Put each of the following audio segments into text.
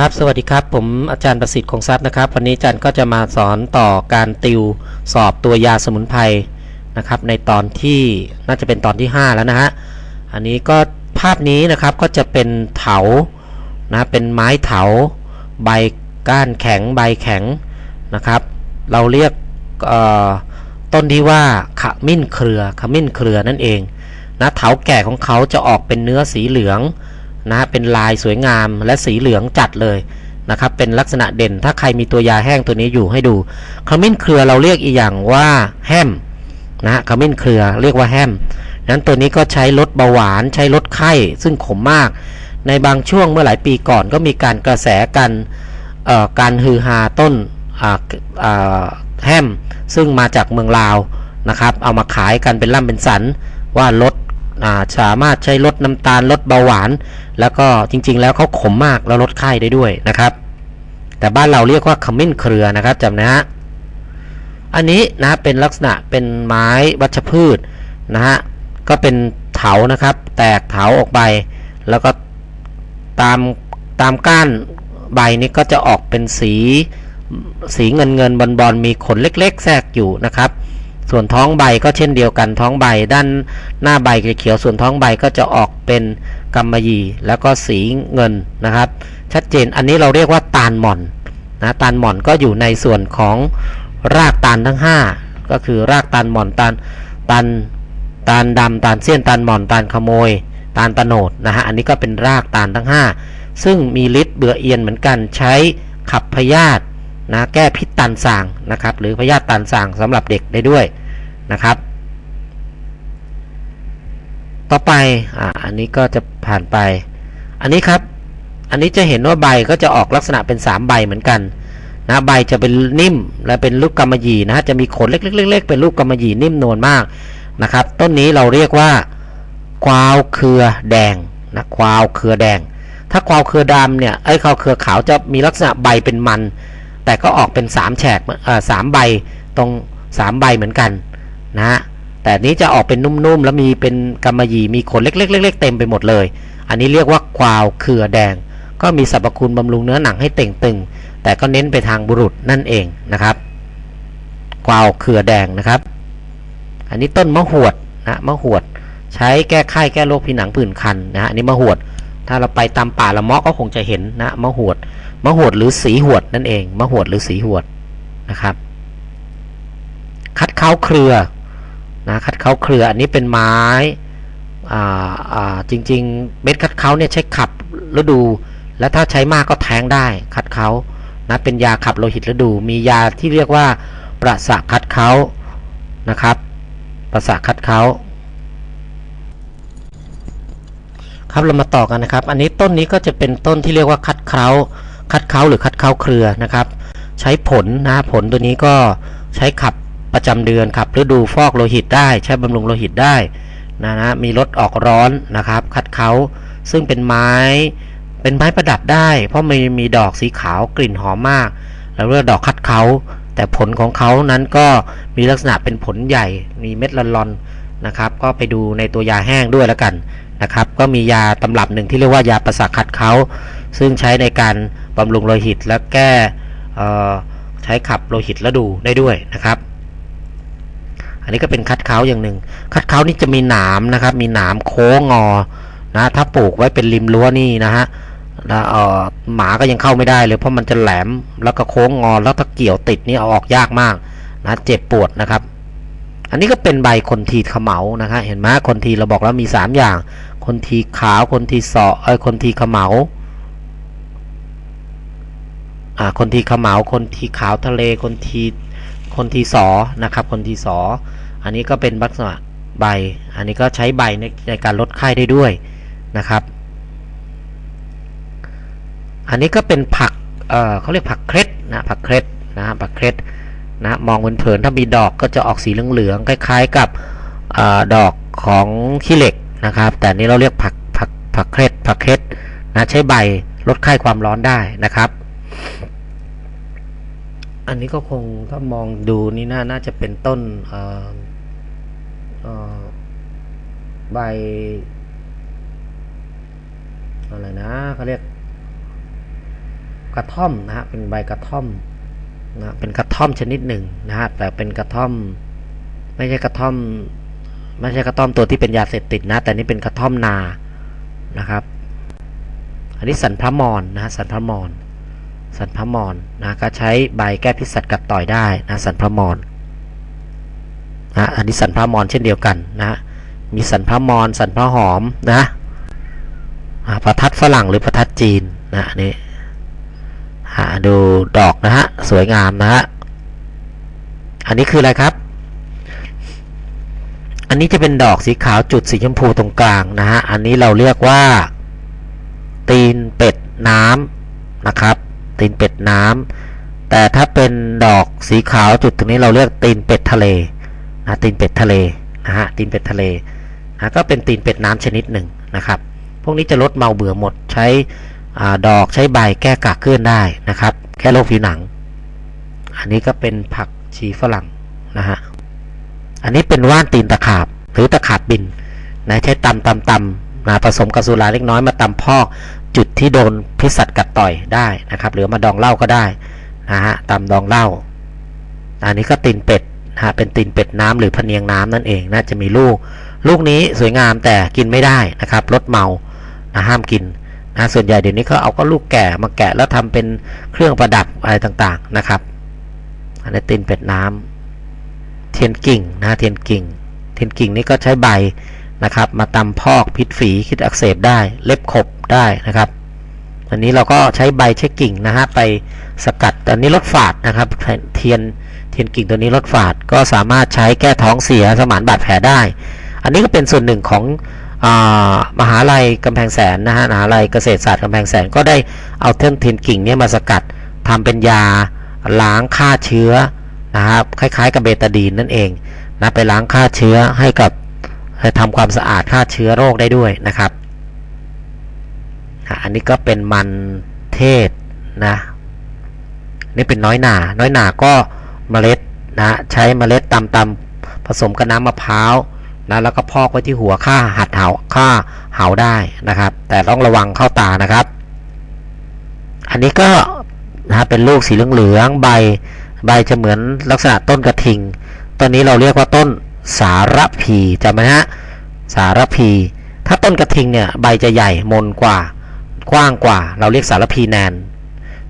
ครับ สวัสดีครับ ผมอาจารย์ประสิทธิ์คงทรัพย์นะครับ วันนี้อาจารย์ก็จะมาสอนต่อการติวสอบตัวยาสมุนไพรนะครับ ในตอนที่น่าจะเป็นตอนที่ 5 แล้วนะฮะ อันนี้ก็ภาพนี้นะครับก็จะเป็นเถา นะ เป็นไม้เถา ใบก้านแข็ง ใบแข็งนะครับ เราเรียกต้นที่ว่าขมิ้นเครือ ขมิ้นเครือนั่นเอง นะ เถาแก่ของเขาจะออกเป็นเนื้อสีเหลือง นะเป็นลายสวยงามและสีเหลืองจัดเลยนะครับเป็นลักษณะเด่นถ้าใครมีตัวยาแห้งตัวนี้อยู่ให้ดูขมิ้นเครือเราเรียกอีกอย่างว่าแฮมนะขมิ้นเครือเรียกว่าแฮมนั้นตัวนี้ก็ใช้ลดเบาหวานใช้ลดไข้ ซึ่งขมมาก ในบางช่วงเมื่อหลายปีก่อนก็มีการกระแสกันการฮือฮาต้นแฮมซึ่งมาจากเมืองลาวนะครับ เอามาขายกันเป็นล่ำเป็นสันว่าลด สามารถใช้ลดน้ำตาลลดเบาหวาน แล้วก็จริงๆ แล้วเขาขมมากแล้วลดไข้ได้ด้วยนะครับ แต่บ้านเราเรียกว่าขมิ้นเครือนะครับจำนะฮะอันนี้นะเป็นลักษณะเป็นไม้วัชพืชนะฮะก็เป็นเถานะครับ แตกเถาออกไป แล้วก็ตามตามก้านใบนี้ก็จะออกเป็นสีสีเงินเงินบอลบอลมีขนเล็ก ๆ แทรกอยู่นะครับ ส่วนท้องใบก็เช่นเดียวกันท้องใบด้านหน้าใบเขียวส่วนท้องใบก็จะออกเป็นกำมะหยี่แล้วก็สีเงินนะครับ ชัดเจนอันนี้เราเรียกว่าตาลหม่อนนะตาลหม่อนก็อยู่ในส่วนของรากตาลทั้ง 5 ก็คือรากตาลหม่อนตาลตาลตาลดำตาลเสี้ยนตาลหม่อนตาลขโมย ตาลตะโนดนะฮะอันนี้ก็เป็นรากตาลทั้ง 5 ซึ่งมีฤทธิ์เบื่อเอียนเหมือนกันใช้ขับพยาธินะแก้พิษตันสางนะครับหรือพยาธิตันสางสำหรับเด็กได้ด้วย นะครับ ต่อไปอ่าอันนี้ก็จะผ่านไป อันนี้ครับ อันนี้จะเห็นว่าใบก็จะออกลักษณะเป็น 3 ใบเหมือนกันนะใบจะเป็นนิ่มและเป็นลูกกำมะหยี่นะฮะจะมีขนเล็กๆๆเป็นลูกกำมะหยี่นิ่มนวลมากนะครับ ต้นนี้เราเรียกว่าควาวเครือแดงนะควาวเครือแดง ถ้าควาวเครือดำเนี่ยไอ้ควาวเครือขาวจะมีลักษณะใบเป็นมัน แต่ก็ออกเป็น3แฉกสามใบตรง3ใบเหมือนกัน นะแต่นี้จะออกเป็นนุ่มๆ แล้วมีเป็นกำมะหยี่มีขนเล็กๆๆเต็มไปหมดเลย อันนี้เรียกว่าควาวเครือแดง ก็มีสรรพคุณบำรุงเนื้อหนังให้เต่งตึง แต่ก็เน้นไปทางบุรุษนั่นเองนะครับควาวเครือแดงนะครับ อันนี้ต้นมะหวดนะมะหวด ใช้แก้ไข้แก้โรคผิวหนังผื่นคันนะอันนี้มะหวด ถ้าเราไปตามป่าละมาะก็คงจะเห็นนะมะหวดมะหวดหรือสีหวดนั่นเองมะหวดหรือสีหวดนะครับ คัดเข้าเครือ นะคัดเขาเครืออันนี้เป็นไม้จริงๆเม็ดคัดเขาเนี่ยใช้ขับฤดู และถ้าใช้มากก็แทงได้คัดเขานะเป็นยาขับโลหิตฤดู มียาที่เรียกว่าประสาคัดเขานะครับประสาคัดเขาครับเรามาต่อกันนะครับ อันนี้ต้นนี้ก็จะเป็นต้นที่เรียกว่าคัดเขาคัดเขาหรือคัดเขาเครือนะครับ ใช้ผลนะผลตัวนี้ก็ใช้ขับ ประจำเดือนขับฤดูฟอกโลหิตได้ ใช้บำรุงโลหิตได้นะนะมีรถออกร้อนนะครับ คัดเขาซึ่งเป็นไม้เป็นไม้ประดับได้ เพราะมีมีดอกสีขาวกลิ่นหอมมาก แล้วเรียกดอกคัดเขาแต่ผลของเขานั้นก็มีลักษณะเป็นผลใหญ่มีเม็ดลอนๆนะครับ ก็ไปดูในตัวยาแห้งด้วยแล้วกันนะครับ ก็มียาตำรับหนึ่งที่เรียกว่ายาประสาทคัดเขาซึ่งใช้ในการบำรุงโลหิตและแก้ใช้ขับโลหิตและดูได้ด้วยนะครับ อันนี้ก็เป็นคัดเขาอย่างหนึ่ง คัดเขานี่จะมีหนามนะครับ มีหนามโค้งงอนะถ้าปลูกไว้เป็นริมรั้วนี่นะฮะแล้วหมาก็ยังเข้าไม่ได้เลย เพราะมันจะแหลมแล้วก็โค้งงอแล้วถ้าเกี่ยวติดนี่เอาออกยากมากนะเจ็บปวดนะครับ อันนี้ก็เป็นใบคนทีขมเหลานะครับเห็นไหมคนทีเราบอกแล้วมี 3 อย่าง คนทีขาวคนทีสอเอ้คนทีขมเหลาอ่าคนทีขมเหลาคนทีขาวทะเลคนที คนทีสอนะครับคนทีสออันนี้ก็เป็นลักษณะใบ อันนี้ก็ใช้ใบในในการลดไข้ได้ด้วยนะครับ อันนี้ก็เป็นผักเออเขาเรียกผักเคร็ดนะผักเคร็ดนะผักเคร็ดนะมองเผินถ้ามีดอกก็จะออกสีเหลืองๆคล้าย ๆกับอดอกของขี้เหล็กนะครับ แต่นี้เราเรียกผักผักผักเคร็ดผักเคร็ดนะใช้ใบลดไข้ความร้อนได้นะครับ อันนี้ก็คงถ้ามองดูนี่น่าน่าจะเป็นต้นใบอะไรนะเขาเรียกกระท่อมนะฮะเป็นใบกระท่อมนะเป็นกระท่อมชนิดหนึ่งนะฮะแต่เป็นกระท่อม ไม่ใช่กระท่อม ไม่ใช่กระท่อมตัวที่เป็นยาเสพติดนะ แต่นี่เป็นกระท่อมนานะครับ อันนี้สันพระมอนนะฮะสันพระมอน สันพมอนนะก็ใช้ใบแก้พิษสัตว์กัดต่อยได้นะสันพมอนนะอันนี้สันพมอนเช่นเดียวกันนะมีสันพมอนสันพหอมนะประทัดฝรั่งหรือประทัดจีนนะนนี่หาดูดอกนะฮะสวยงามนะฮะอันนี้คืออะไรครับ อันนี้จะเป็นดอกสีขาวจุดสีชมพูตรงกลางนะฮะอันนี้เราเรียกว่าตีนเป็ดน้ำนะครับ ตีนเป็ดน้ำแต่ถ้าเป็นดอกสีขาวจุดตรงนี้เราเรียกตีนเป็ดทะเลนะตีนเป็ดทะเลนะฮะตีนเป็ดทะเลนะก็เป็นตีนเป็ดน้ำชนิดหนึ่งนะครับ พวกนี้จะลดเมาเบื่อหมดใช้อาดอกใช้ใบแก้กากเกลื่อนได้นะครับแก้โรคผิวหนัง อันนี้ก็เป็นผักชีฝรั่งนะฮะอันนี้เป็นว่านตีนตะขาบหรือตะขาบบินนะใช้ตำตำตำนะผสมกับสุราเล็กน้อยมาตำพอก จุดที่โดนพิษสัตว์กัดต่อยได้นะครับ หรือมาดองเหล้าก็ได้นะฮะตำดองเหล้าอันนี้ก็ตีนเป็ดนะฮะเป็นตีนเป็ดน้ำหรือพเนียงน้ำนั่นเองน่าจะมีลูก ลูกนี้สวยงามแต่กินไม่ได้นะครับรสเมานะห้ามกินนะส่วนใหญ่เดี๋ยวนี้เขาเอาก็ลูกแก่มาแกะแล้วทำเป็นเครื่องประดับอะไรต่างๆนะครับ อันนี้ตีนเป็ดน้ำเทียนกิ่งนะเทียนกิ่ง เทียนกิ่งนี่ก็ใช้ใบ นะครับ มาตำพอกพิษฝีคิดอักเสบได้ เล็บขบได้นะครับอันนี้เราก็ใช้ใบใช้กิ่งนะฮะไปสกัดอันนี้ลดฝาดนะครับเทียนเทียนกิ่งตัวนี้ลดฝาดก็สามารถใช้แก้ท้องเสียสมานบาดแผลได้ อันนี้ก็เป็นส่วนหนึ่งของอมหาลัยกำแพงแสนนะฮะมหาลัยเกษตรศาสตร์กำแพงแสนก็ได้เอาเทียนเทียนกิ่งเนี่ยมาสกัดทำเป็นยาล้างฆ่าเชื้อนะครับคล้ายๆ กับเบตาดีนนั่นเองนะไปล้างฆ่าเชื้อให้กับ ทำความสะอาดฆ่าเชื้อโรคได้ด้วยนะครับ อันนี้ก็เป็นมันเทศนะนี่เป็นน้อยหนา น้อยหนาก็เมล็ดนะใช้เมล็ดตำตำผสมกับน้ำมะพร้าวนะแล้วก็พอกไว้ที่หัวค่าหัดเหาค่าเหาได้นะครับ แต่ต้องระวังเข้าตานะครับ อันนี้ก็นะเป็นลูกสีเหลืองๆใบ ใบจะเหมือนลักษณะต้นกระทิงต้นนี้เราเรียกว่าต้น สารพีจำไหมฮะสารพี ถ้าต้นกระทิงเนี่ยใบจะใหญ่มนกว่า กว้างกว่า เราเรียกสารพีแนน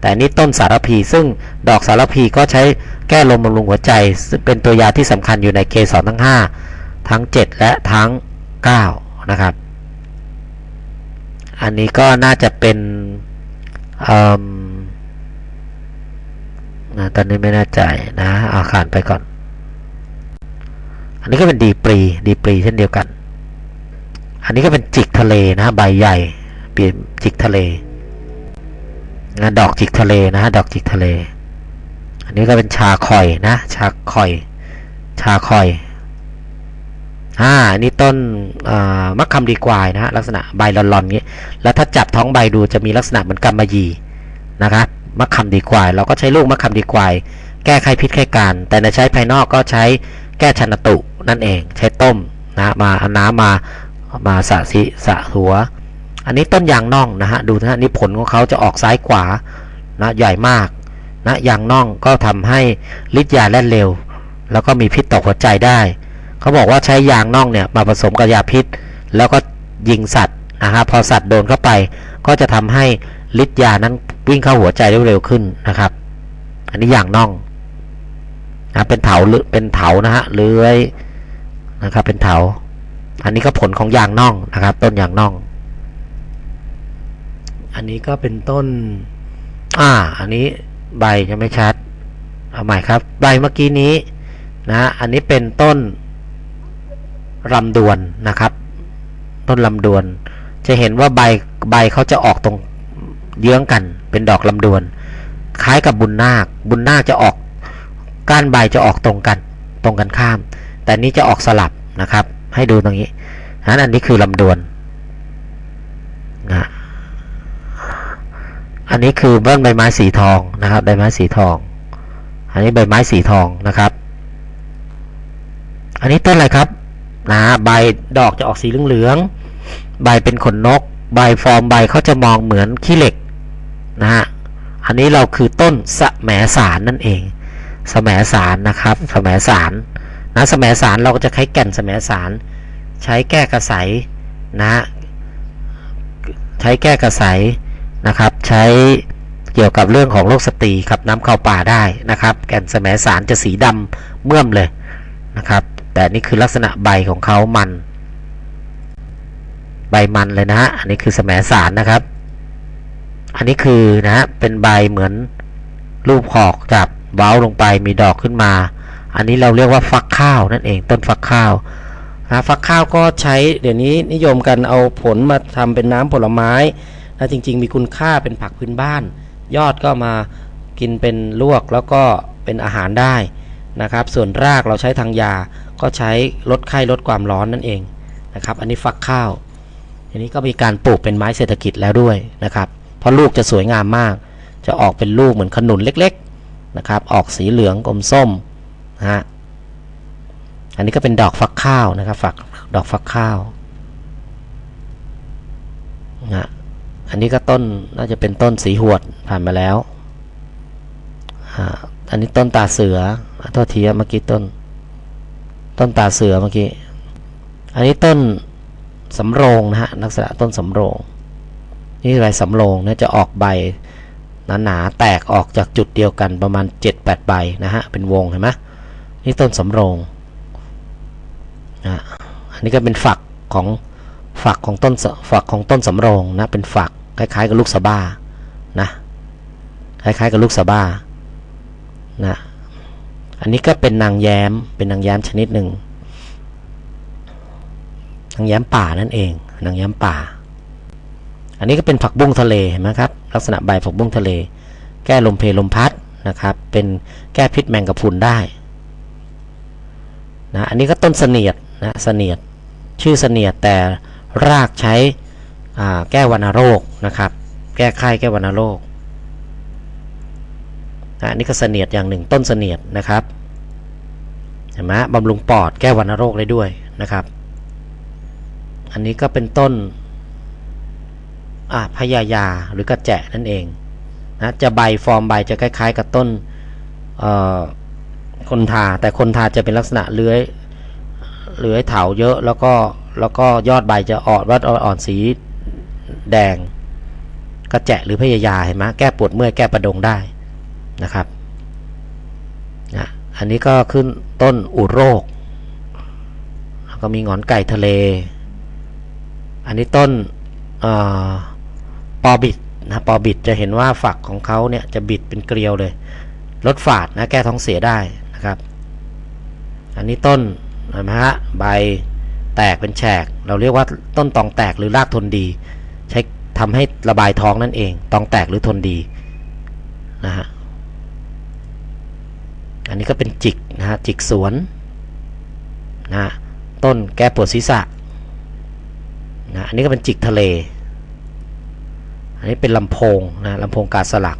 แต่นี้ต้นสารพี ซึ่งดอกสารพีก็ใช้แก้ลมบำรุงหัวใจซึ่งเป็นตัวยาที่สำคัญอยู่ในเกสรทั้ง 5 ทั้ง 7 และทั้ง 9 นะครับ อันนี้ก็น่าจะเป็นนะตอนนี้ไม่แน่ใจนะอาขานไปก่อน อันนี้ก็เป็นดีปรีดีปรีเช่นเดียวกัน อันนี้ก็เป็นจิกทะเลนะใบใหญ่เปลี่ยนจิกทะเลนะดอกจิกทะเลนะดอกจิกทะเล อันนี้ก็เป็นชาคอยนะ ชาคอย ชาคอยอ่าอันนี้ต้นมะคำดีกวายนะฮะลักษณะใบหลอนๆงี้ แล้วถ้าจับท้องใบดูจะมีลักษณะเหมือนกำมะหยี่นะครับมะคำดีกวาย เราก็ใช้ลูกมะคำดีกวาย แก้ไขพิษไข้การ แต่ในใช้ภายนอกก็ใช้แก้ชันตุ นั่นเอง ใช้ต้มนะมาเอาน้ำมามาสะสิสะหัว อันนี้ต้นยางน่องนะฮะดูนะฮะนี่ผลของเขาจะออกซ้ายขวานะใหญ่มากนะยางน่องก็ทำให้ฤทธิ์ยาแล่นเร็ว แล้วก็มีพิษต่อหัวใจได้ เขาบอกว่าใช้ยางน่องเนี่ยมาผสมกับยาพิษ แล้วก็ยิงสัตว์นะฮะพอสัตว์โดนเข้าไป ก็จะทำให้ฤทธิ์ยานั้นวิ่งเข้าหัวใจได้เร็วขึ้นนะครับ อันนี้ยางน่องนะเป็นเถาหรือเป็นเถานะฮะเลื้อย นะครับ เป็นเถาอันนี้ก็ผลของยางน่องนะครับ ต้นยางน่อง อันนี้ก็เป็นต้น อ่า อันนี้ใบจะไม่ชัด เอาใหม่ครับ ใบเมื่อกี้นี้นะ อันนี้เป็นต้นลำดวนนะครับ ต้นลำดวน จะเห็นว่าใบใบเขาจะออกตรงเยื้องกัน เป็นดอกลำดวน คล้ายกับบุญนาค บุญนาคจะออกก้านใบจะออกตรงกัน ตรงกันข้าม แต่นี้จะออกสลับนะครับ ให้ดูตรงนี้นั้นอันนี้คือลำดวนนะอันนี้คือเบิ้ลใบไม้สีทองนะครับ ใบไม้สีทอง อันนี้ใบไม้สีทองนะครับ อันนี้ต้นอะไรครับนะใบดอกจะออกสีเหลืองๆใบเป็นขนนก ใบฟอร์มใบเขาจะมองเหมือนขี้เหล็กนะฮะอันนี้เราคือต้นสแหมสารนั่นเองสแหมสารนะครับสแหมสาร นะสะแหมสารเราก็จะใช้แก่นสะแหมสาร ใช้แก้กระใสนะฮะใช้แก้กระใสนะครับ ใช้เกี่ยวกับเรื่องของโรคสตรีครับน้ำเข้าป่าได้นะครับ แก่นสะแหมสารจะสีดำเมื่อมเลยนะครับ แต่นี่คือลักษณะใบของเขามัน ใบมันเลยนะฮะอันนี้คือสะแหมสารนะครับ อันนี้คือนะฮะเป็นใบเหมือนรูปหอกจับเว้าลงไปมีดอกขึ้นมา อันนี้เราเรียกว่าฟักข้าวนั่นเองต้นฟักข้าวนะฟักข้าวก็ใช้เดี๋ยวนี้นิยมกันเอาผลมาทำเป็นน้ำผลไม้นะจริง ๆ มีคุณค่าเป็นผักพื้นบ้าน ยอดก็มากินเป็นลวกแล้วก็เป็นอาหารได้นะครับ ส่วนรากเราใช้ทางยาก็ใช้ลดไข้ลดความร้อนนั่นเองนะครับ อันนี้ฟักข้าวทีนี้ก็มีการปลูกเป็นไม้เศรษฐกิจแล้วด้วยนะครับ เพราะลูกจะสวยงามมาก จะออกเป็นลูกเหมือนขนุนเล็ก ๆนะครับ ออกสีเหลืองอมส้ม นะฮะอันนี้ก็เป็นดอกฟักข้าวนะครับฝักดอกฟักข้าวนะอันนี้ก็ต้นน่าจะเป็นต้นสีหวดผ่านมาแล้วอันนี้ต้นตาเสือโทษทีเมื่อกี้ต้น ต้นตาเสือเมื่อกี้ อันนี้ต้นสำโรงนะฮะลักษณะต้นสำโรง นี่ใบสำโรงนี่ยจะออกใบหนาๆแตกออกจากจุดเดียวกันประมาณ 7-8 ใบนะฮะเป็นวงเห็นไหม นี่ต้นสำโรงนะอันนี้ก็เป็นฝักของฝักของต้นฝักของต้นสำโรงนะเป็นฝักคล้ายๆกับลูกสะบ้านะคล้ายๆกับลูกสะบ้านะอันนี้ก็เป็นนางแย้มเป็นนางแย้มชนิดหนึ่งนางแย้มป่านั่นเองนางแย้มป่า อันนี้ก็เป็นผักบุ้งทะเลเห็นไหมครับลักษณะใบผักบุ้งทะเล แก้ลมเพลลมพัดนะครับ เป็นแก้พิษแมงกะพรุนได้ นะอันนี้ก็ต้นเสนียดนะเสนียดชื่อเสนียดแต่รากใช้แก้วัณโรคนะครับ แก้ไข้แก้วัณโรคนะอันนี้ก็เสนียดอย่างหนึ่งต้นเสนียดนะครับเห็นไหมบำรุงปอดแก้วัณโรคได้ด้วยนะครับ อันนี้ก็เป็นต้นพญายาหรือกระแจนั่นเองนะจะใบฟอร์มใบจะคล้าย ๆ กับต้นเอ่อ คนทา แต่คนทาจะเป็นลักษณะเลื้อยเลื้อยเถาเยอะแล้วก็แล้วก็ยอดใบจะอ่อนวัดอ่อนสีแดงกระแจะหรือพญายาเห็นไหมแก้ปวดเมื่อยแก้ประดงได้นะครับนะอันนี้ก็ขึ้นต้นอุโรคแล้วก็มีงอนไก่ทะเล อันนี้ต้นออปอบิดนะปอบิดจะเห็นว่าฝักของเขาเนี่ยจะบิดเป็นเกลียวเลย ลดฝาดนะแก้ท้องเสียได้ นะครับ อันนี้ต้นเห็นไหมฮะใบแตกเป็นแฉก เราเรียกว่าต้นตองแตกหรือรากทนดี ใช้ทำให้ระบายท้องนั่นเอง ตองแตกหรือทนดีนะฮะอันนี้ก็เป็นจิกนะฮะจิกสวนนะฮะต้นแก้ปวดศีรษะนะอันนี้ก็เป็นจิกทะเล อันนี้เป็นลำโพงนะลำโพงกาสลัก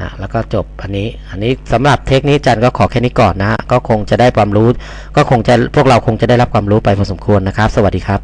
นะแล้วก็จบอันนี้อันนี้สำหรับเทคนิคจันก็ขอแค่นี้ก่อนนะฮะก็คงจะได้ความรู้ ก็คงจะพวกเราคงจะได้รับความรู้ไปพอสมควรนะครับ สวัสดีครับ